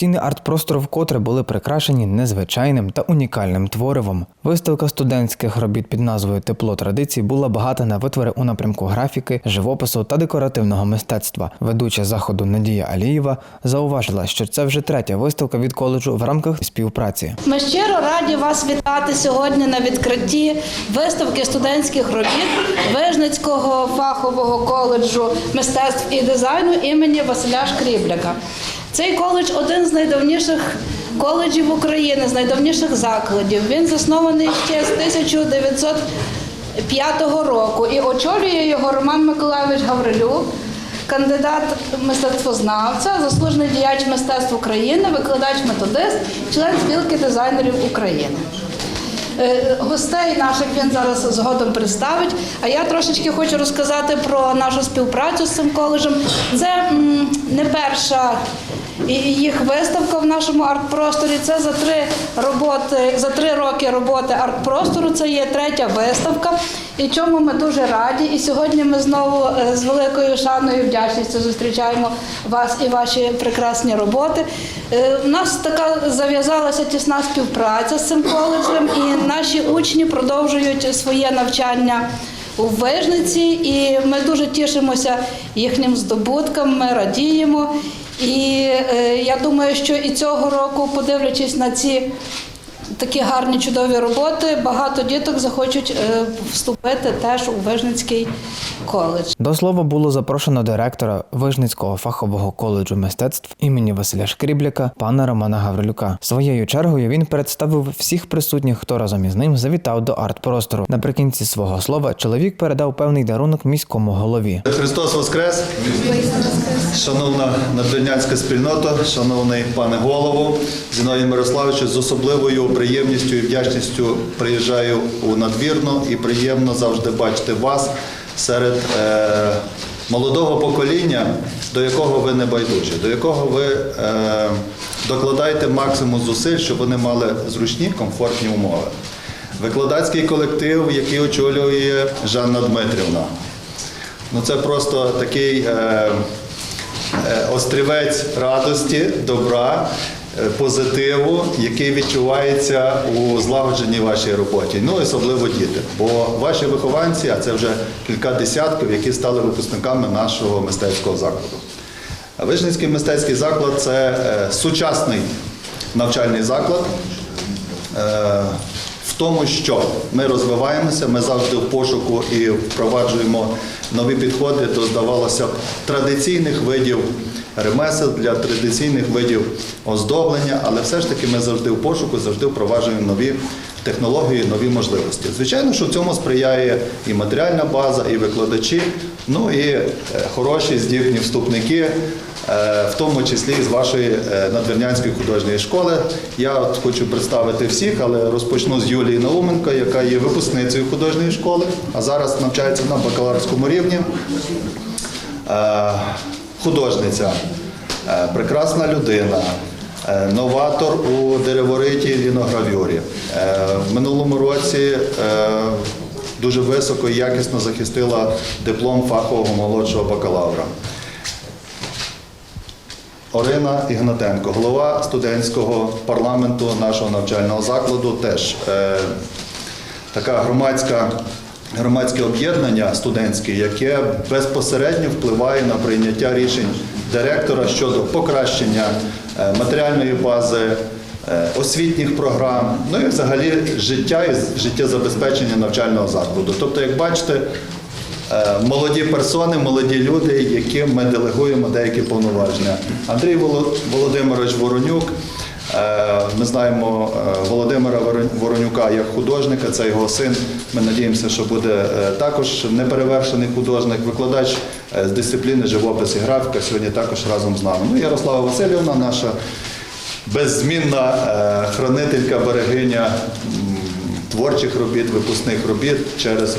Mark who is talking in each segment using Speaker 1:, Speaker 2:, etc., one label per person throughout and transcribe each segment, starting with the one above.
Speaker 1: Стіни арт-простору вкотре були прикрашені незвичайним та унікальним творивом. Виставка студентських робіт під назвою Тепло традицій була багата на витвори у напрямку графіки, живопису та декоративного мистецтва. Ведуча заходу Надія Алієва зауважила, що це вже третя виставка від коледжу в рамках співпраці.
Speaker 2: Ми щиро раді вас вітати сьогодні на відкритті виставки студентських робіт Вижницького фахового коледжу мистецтв і дизайну імені Василя Шкрібляка. Цей коледж один з найдавніших коледжів України, з найдавніших закладів. Він заснований ще з 1905 року і очолює його Роман Миколайович Гаврилюк кандидат мистецтвознавця, заслужений діяч мистецтв України, викладач методист, член спілки дизайнерів України. Е, Гостей наших він зараз згодом представить. А я трошечки хочу розказати про нашу співпрацю з цим коледжем. Це не перша їх виставка в нашому арт-просторі. Це за три роботи, за три роки роботи арт-простору. Це є третя виставка. І чому ми дуже раді. І сьогодні ми знову е, з великою шаною і вдячністю зустрічаємо вас і ваші прекрасні роботи. Е, У нас така зав'язалася тісна співпраця з цим коледжем, і наші учні продовжують своє навчання у Вижниці, і ми дуже тішимося їхнім здобуткам, ми радіємо. І е, я думаю, що і цього року, подивлячись на ці такі гарні чудові роботи, багато діток захочуть е, вступити теж у Вижницький коледж.
Speaker 1: До слова було запрошено директора Вижницького фахового коледжу мистецтв імені Василя Шкрібляка, пана Романа Гаврилюка. Своєю чергою він представив всіх присутніх, хто разом із ним завітав до арт-простору. Наприкінці свого слова чоловік передав певний дарунок міському голові.
Speaker 3: Христос Воскрес! Шановна надвірнянська спільнота, шановний пане голову, Зіновій Мирославовичу, з особливою приємністю і вдячністю приїжджаю у надвірну і приємно завжди бачити вас серед е, молодого покоління, до якого ви не байдужі, до якого ви е, докладаєте максимум зусиль, щоб вони мали зручні, комфортні умови. Викладацький колектив, який очолює Жанна Дмитрівна. Ну це просто такий е, е, острівець радості, добра, позитиву, який відчувається у злагодженій вашій роботі. Ну, особливо діти. Бо ваші вихованці, а це вже кілька десятків, які стали випускниками нашого мистецького закладу. А Вижницький мистецький заклад це е, сучасний навчальний заклад. Е, в тому, що ми розвиваємося, ми завжди в пошуку і впроваджуємо нові підходи до, здавалося б, традиційних видів ремесел, для традиційних видів оздоблення, але все ж таки ми завжди в пошуку, завжди впроваджуємо нові технології, нові можливості. Звичайно, що в цьому сприяє і матеріальна база, і викладачі, ну і е, хороші здібні вступники, е, в тому числі з вашої е, надвірнянської художньої школи. Я от хочу представити всіх, але розпочну з Юлії Науменко, яка є випускницею художньої школи, а зараз навчається на бакалаврському рівні. Художниця, е, прекрасна людина, е, новатор у деревориті і ліногравюрі. Е, В минулому році дуже високо і якісно захистила диплом фахового молодшого бакалавра. Орина Ігнатенко, голова студентського парламенту нашого навчального закладу, теж така громадська, громадське об'єднання студентське, яке безпосередньо впливає на прийняття рішень директора щодо покращення е, матеріальної бази, е, освітніх програм, ну і взагалі життя і життєзабезпечення навчального закладу. Тобто, як бачите, Е, молоді персони, молоді люди, яким ми делегуємо деякі повноваження. Андрій Воло- Володимирович Воронюк. Е, Ми знаємо е, Володимира Воронюка як художника, це його син. Ми надіємося, що буде е, також неперевершений художник, викладач з дисципліни живопис і графіка. Сьогодні також разом з нами. Ну, Ярослава Васильівна, наша беззмінна хранителька, берегиня творчих робіт, випускних робіт через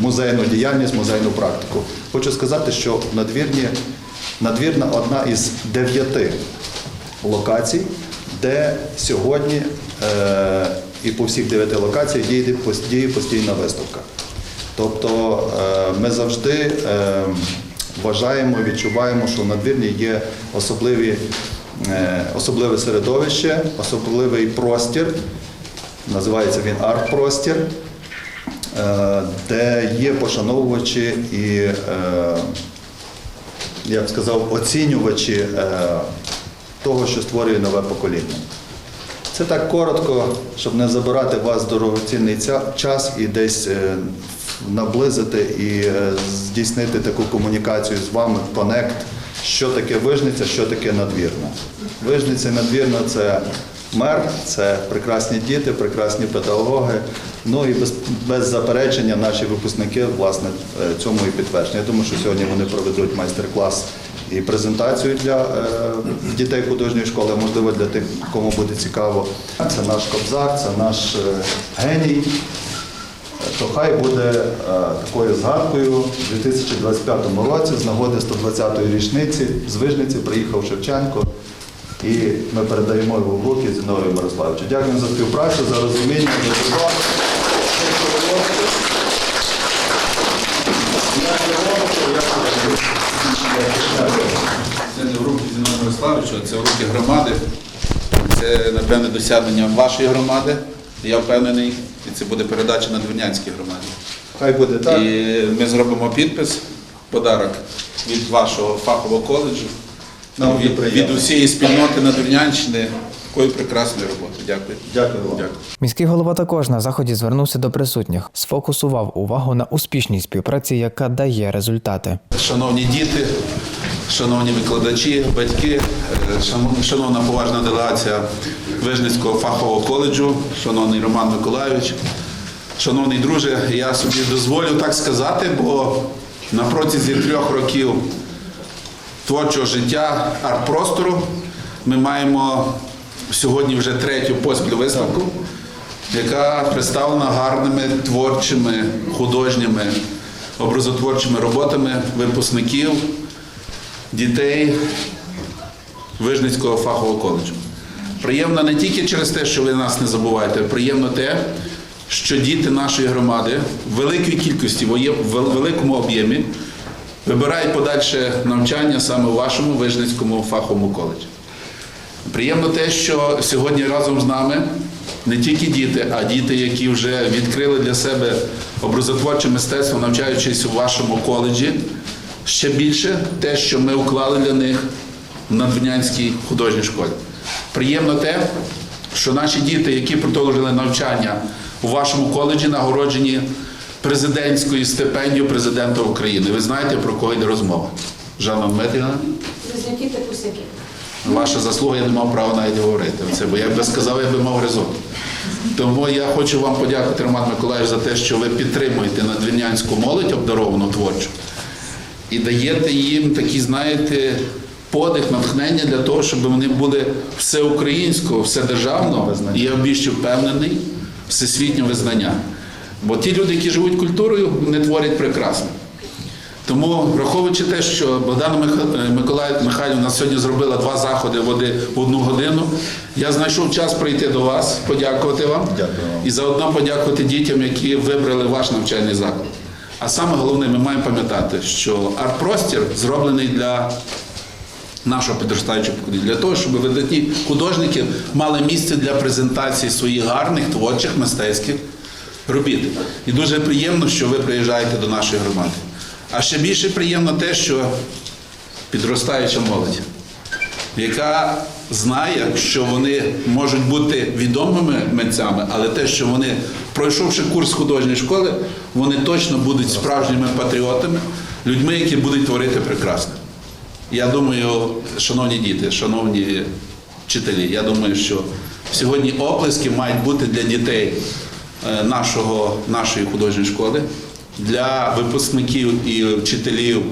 Speaker 3: музейну діяльність, музейну практику. Хочу сказати, що надвірні, надвірна одна із дев'яти локацій, де сьогодні е, і по всіх дев'яти локаціях діє, постійна виставка. Тобто е, ми завжди е, вважаємо, відчуваємо, що в надвірні є особливі е, особливе середовище, особливий простір. Називається він арт-простір, е, де є пошановувачі і, е, я б сказав, оцінювачі е, того, що створює нове покоління. Це так коротко, щоб не забирати у вас дорогоцінний час і десь е, наблизити і е, здійснити таку комунікацію з вами, конект, що таке вижниця, що таке надвірна. Вижниця і надвірна це мер, це прекрасні діти, прекрасні педагоги. Ну і без, без заперечення наші випускники власне е, цьому і підтвердження. Я думаю, що сьогодні вони проведуть майстер-клас і презентацію для е, дітей художньої школи, можливо, для тих, кому буде цікаво. Це наш кобзар, це наш е, геній. То хай буде е, такою згадкою у 2025 році з нагоди 120-ї річниці з Вижниці приїхав Шевченко. І ми передаємо його в руки Зіновію Мирославовичу. Дякуємо за співпрацю, за розуміння, за
Speaker 4: не в руки це руки громади. Це, напевне, досягнення вашої громади. Я впевнений, і це буде передача на Двірнянській громаді.
Speaker 3: Хай буде так.
Speaker 4: І ми зробимо підпис, подарок від вашого фахового коледжу,
Speaker 3: Нам
Speaker 4: від, від усієї спільноти на Надвірнянщини. Такої прекрасної роботи. Дякую.
Speaker 3: Дякую вам.
Speaker 4: Дякую.
Speaker 1: Міський голова також на заході звернувся до присутніх, сфокусував увагу на успішній співпраці, яка дає результати.
Speaker 4: Шановні діти, шановні викладачі, батьки, е, шановна поважна делегація Вижницького фахового коледжу, шановний Роман Миколайович, шановний друже, я собі дозволю так сказати, бо на протязі трьох років творчого життя арт-простору ми маємо сьогодні вже третю поспіль виставку, яка представлена гарними творчими, художніми, образотворчими роботами випускників, дітей Вижницького фахового коледжу. Приємно не тільки через те, що ви нас не забуваєте, приємно те, що діти нашої громади в великій кількості, в великому об'ємі вибирають подальше навчання саме у вашому Вижницькому фаховому коледжі. Приємно те, що сьогодні разом з нами не тільки діти, а діти, які вже відкрили для себе образотворче мистецтво, навчаючись у вашому коледжі. Ще більше те, що ми уклали для них в Надвірнянській художній школі. Приємно те, що наші діти, які продовжили навчання у вашому коледжі, нагороджені президентською стипендією президента України. Ви знаєте, про кого йде розмова? Жанна Дмитрівна?
Speaker 5: Близнюки та кусяки.
Speaker 4: Ваша заслуга, я не мав права навіть говорити це, бо я би сказав, я би мав резон. Тому я хочу вам подякувати, Роман Миколаївич, за те, що ви підтримуєте надвірнянську молодь обдаровану творчу і даєте їм такі, знаєте, подих, натхнення для того, щоб вони були всеукраїнського, вседержавного, і я більше впевнений, всесвітнього визнання. Бо ті люди, які живуть культурою, вони творять прекрасно. Тому, враховуючи те, що Богдана е, Михайлівна сьогодні зробила два заходи в оди- в одну годину, я знайшов час прийти до вас, подякувати вам
Speaker 3: Дякую вам.
Speaker 4: і заодно подякувати дітям, які вибрали ваш навчальний заклад. А саме головне, ми маємо пам'ятати, що арт-простір зроблений для нашого підростаючого покоління, для того, щоб видатні художники мали місце для презентації своїх гарних творчих мистецьких робіт. І дуже приємно, що ви приїжджаєте до нашої громади. А ще більше приємно те, що підростаюча молодь, яка знає, що вони можуть бути відомими митцями, але те, що вони, пройшовши курс художньої школи, вони точно будуть справжніми патріотами, людьми, які будуть творити прекрасне. Я думаю, шановні діти, шановні вчителі, я думаю, що сьогодні оплески мають бути для дітей е, нашого, нашої художньої школи, для випускників і вчителів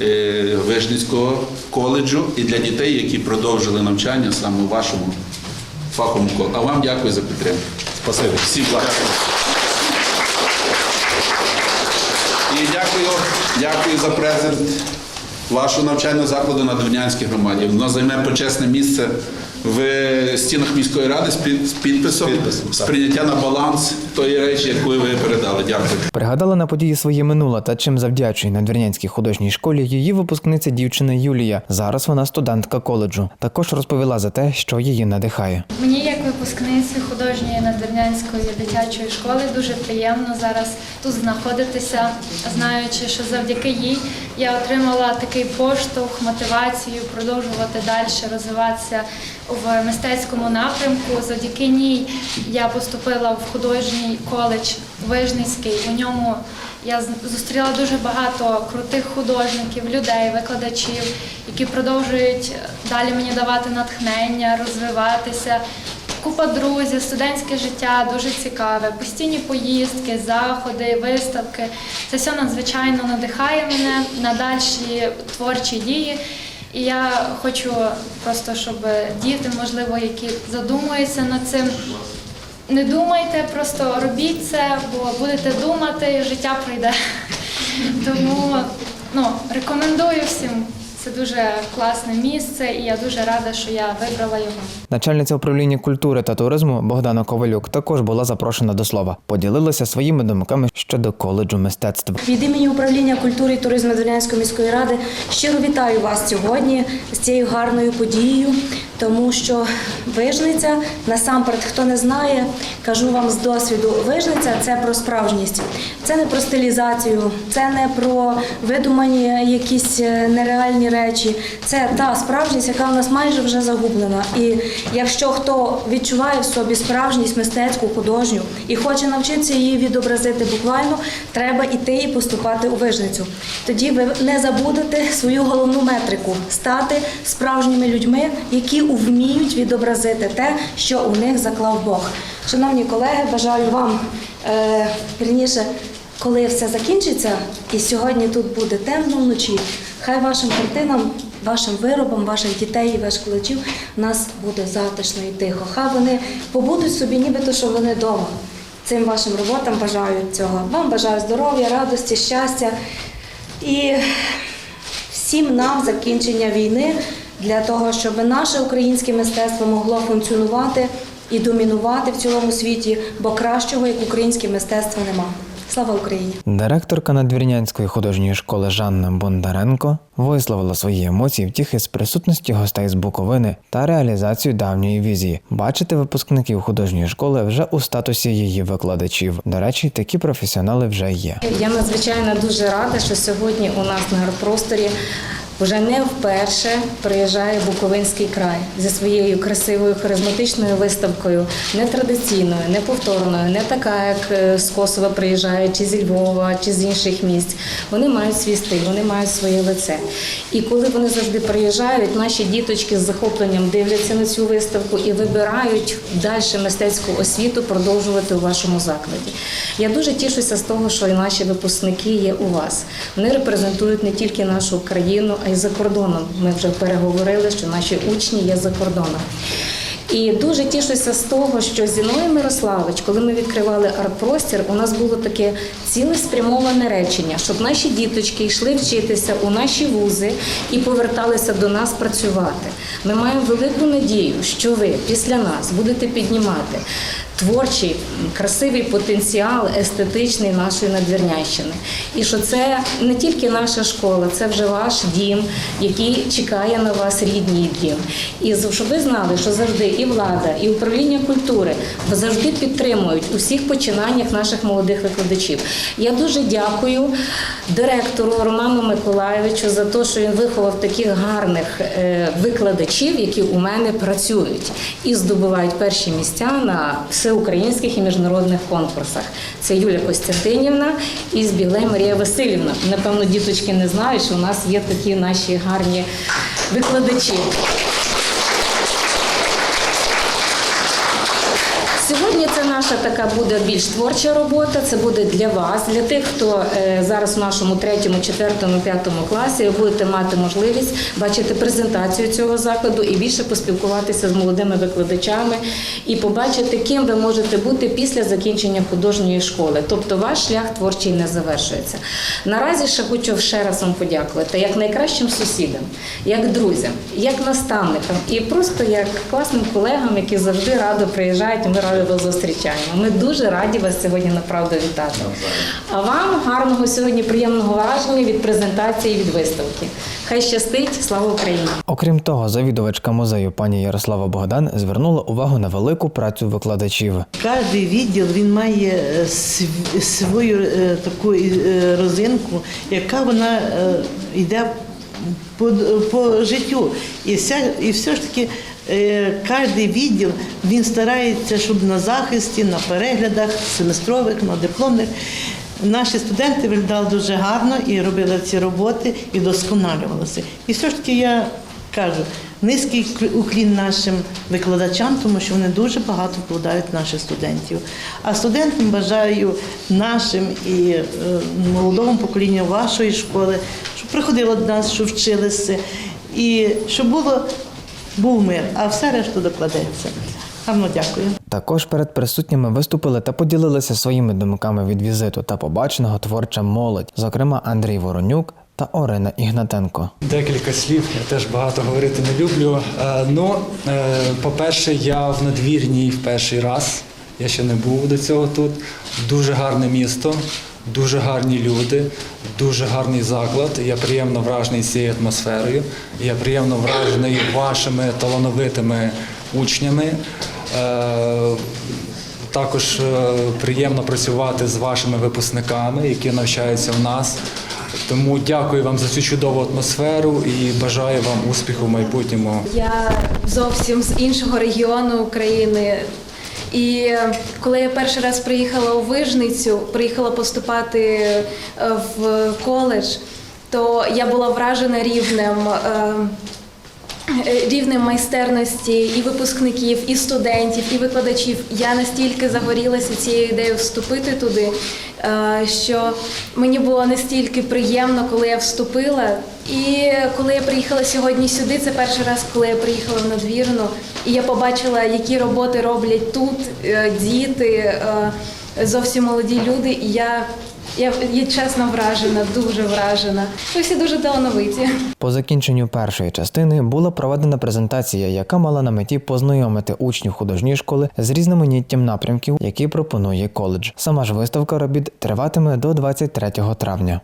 Speaker 4: е, Вижницького коледжу і для дітей, які продовжили навчання саме у вашому фаховому коледжі. А вам дякую за підтримку.
Speaker 3: Спасибі.
Speaker 4: Всі дякую. І дякую, дякую за презент вашого навчального закладу на Двинянській громаді. Воно займе почесне місце в стінах міської ради з під- з підписом,
Speaker 3: Підписом,
Speaker 4: з прийняття на баланс тої речі, яку ви передали. Дякую.
Speaker 1: Пригадала на події своє минуле та чим завдячує надвірнянській художній школі її випускниця дівчина Юлія. Зараз вона студентка коледжу. Також розповіла за те, що її надихає.
Speaker 6: Мені, як випускниці художньої надвірнянської дитячої школи, дуже приємно зараз тут знаходитися, знаючи, що завдяки їй я отримала такий поштовх, мотивацію продовжувати далі розвиватися в мистецькому напрямку. Завдяки ній я поступила в художній коледж Вижницький. У ньому я зустріла дуже багато крутих художників, людей, викладачів, які продовжують далі мені давати натхнення, розвиватися. Купа друзів, студентське життя дуже цікаве. Постійні поїздки, заходи, виставки. Це все надзвичайно надихає мене на дальші творчі дії. І я хочу просто, щоб діти, можливо, які задумуються над цим, не думайте, просто робіть це, бо будете думати, життя прийде. Тому ну, рекомендую всім. Це дуже класне місце, і я дуже рада, що я вибрала його.
Speaker 1: Начальниця управління культури та туризму Богдана Ковалюк також була запрошена до слова. Поділилася своїми думками щодо коледжу мистецтв.
Speaker 7: Від імені управління культури і туризму Донецької міської ради щиро вітаю вас сьогодні з цією гарною подією, тому що вижниця, насамперед, хто не знає, кажу вам з досвіду, вижниця це про справжність, це не про стилізацію, це не про видумані якісь е, нереальні речі. Це та справжність, яка в нас майже вже загублена. І якщо хто відчуває в собі справжність мистецьку, художню і хоче навчитися її відобразити буквально, треба йти і поступати у вижницю. Тоді ви не забудете свою головну метрику стати справжніми людьми, які вміють відобразити те, що у них заклав Бог. Шановні колеги, бажаю вам е, коли все закінчиться, і сьогодні тут буде темно вночі, хай вашим картинам, вашим виробам, ваших дітей і ваших коледжів у нас буде затишно і тихо. Хай вони побудуть собі, нібито що вони вдома. Цим вашим роботам бажаю цього. Вам бажаю здоров'я, радості, щастя і всім нам закінчення війни для того, щоб наше українське мистецтво могло функціонувати і домінувати в цілому світі, бо кращого як українське мистецтво нема. Слава Україні!
Speaker 1: Директорка надвірнянської художньої школи Жанна Бондаренко висловила свої емоції втіхи з присутності гостей з Буковини та реалізацію давньої візії. Бачити випускників художньої школи вже у статусі її викладачів. До речі, такі професіонали вже є.
Speaker 5: Я надзвичайно дуже рада, що сьогодні у нас на просторі вже не вперше приїжджає Буковинський край зі своєю красивою харизматичною виставкою, нетрадиційною, неповторною, не така, як е, з Косова приїжджають, чи зі Львова, чи з інших місць. Вони мають свій стиль, вони мають своє лице. І коли вони завжди приїжджають, наші діточки з захопленням дивляться на цю виставку і вибирають далі мистецьку освіту продовжувати у вашому закладі. Я дуже тішуся з того, що і наші випускники є у вас. Вони репрезентують не тільки нашу країну, а й за кордоном. Ми вже переговорили, що наші учні є за кордоном. І дуже тішуся з того, що Зіною Мирославич, коли ми відкривали арт-простір, у нас було таке цілеспрямоване речення, щоб наші діточки йшли вчитися у наші вузи і поверталися до нас працювати. Ми маємо велику надію, що ви після нас будете піднімати творчий, красивий потенціал естетичний нашої надвірнящини. І що це не тільки наша школа, це вже ваш дім, який чекає на вас рідний дім. І щоб ви знали, що завжди і влада, і управління культури завжди підтримують у всіх починаннях наших молодих викладачів. Я дуже дякую директору Роману Миколайовичу за те, що він виховав таких гарних е, викладачів, які у мене працюють і здобувають перші місця на всеукраїнських і міжнародних конкурсах. Це Юля Костянтинівна і Збіглей Марія Васильівна. Напевно, діточки не знають, що у нас є такі наші гарні викладачі. Сьогодні це наша така буде більш творча робота. Це буде для вас, для тих, хто е, зараз в нашому третьому, четвертому, п'ятому класі. Ви будете мати можливість бачити презентацію цього закладу і більше поспілкуватися з молодими викладачами і побачити, ким ви можете бути після закінчення художньої школи. Тобто ваш шлях творчий не завершується. Наразі ще хочу ще раз вам подякувати як найкращим сусідам, як друзям, як наставникам і просто як класним колегам, які завжди радо приїжджають. Ми радо вас зустрічаємо. Ми дуже раді вас сьогодні направду вітати. А вам гарного сьогодні приємного враження від презентації від виставки. Хай щастить, слава Україні!
Speaker 1: Окрім того, завідувачка музею пані Ярослава Богдан звернула увагу на велику працю викладачів.
Speaker 8: Кожний відділ він має е, свою е, таку е, розинку, яка вона йде по, по життю. І, вся, і все ж таки е, кожний відділ він старається, щоб на захисті, на переглядах семестрових, на дипломних. Наші студенти виглядали дуже гарно і робили ці роботи і вдосконалювалися. І все ж таки я кажу, низький кл- уклін нашим викладачам, тому що вони дуже багато вкладають наших студентів. А студентам бажаю нашим і е, молодому поколінню вашої школи, щоб приходило до нас, щоб вчилися, і щоб було був мир, а все решту докладеться. Гарно дякую.
Speaker 1: Також перед присутніми виступили та поділилися своїми думками від візиту та побаченого творча молодь, зокрема Андрій Воронюк та Орина Ігнатенко.
Speaker 9: Декілька слів, я теж багато говорити не люблю. Е, Ну, е, по-перше, я в надвірній в перший раз. Я ще не був до цього тут. Дуже гарне місто, дуже гарні люди, дуже гарний заклад. Я приємно вражений цією атмосферою. Я приємно вражений вашими талановитими учнями. Е, Також е, приємно працювати з вашими випускниками, які навчаються в нас. Тому дякую вам за цю чудову атмосферу і бажаю вам успіху в майбутньому.
Speaker 10: Я зовсім з іншого регіону України. І коли я перший раз приїхала у Вижницю, приїхала поступати е, в коледж, то я була вражена рівнем. е, е, Рівнем майстерності і випускників, і студентів, і викладачів. Я настільки загорілася цією ідеєю вступити туди, що мені було настільки приємно, коли я вступила. І коли я приїхала сьогодні сюди, це перший раз, коли я приїхала в надвірну, і я побачила, які роботи роблять тут е, діти, е, зовсім молоді люди. І я, я, я чесно вражена, дуже вражена. Ви всі дуже талановиті.
Speaker 1: По закінченню першої частини була проведена презентація, яка мала на меті познайомити учнів художньої школи з різноманіттям напрямків, які пропонує коледж. Сама ж виставка робіт триватиме до 23 травня.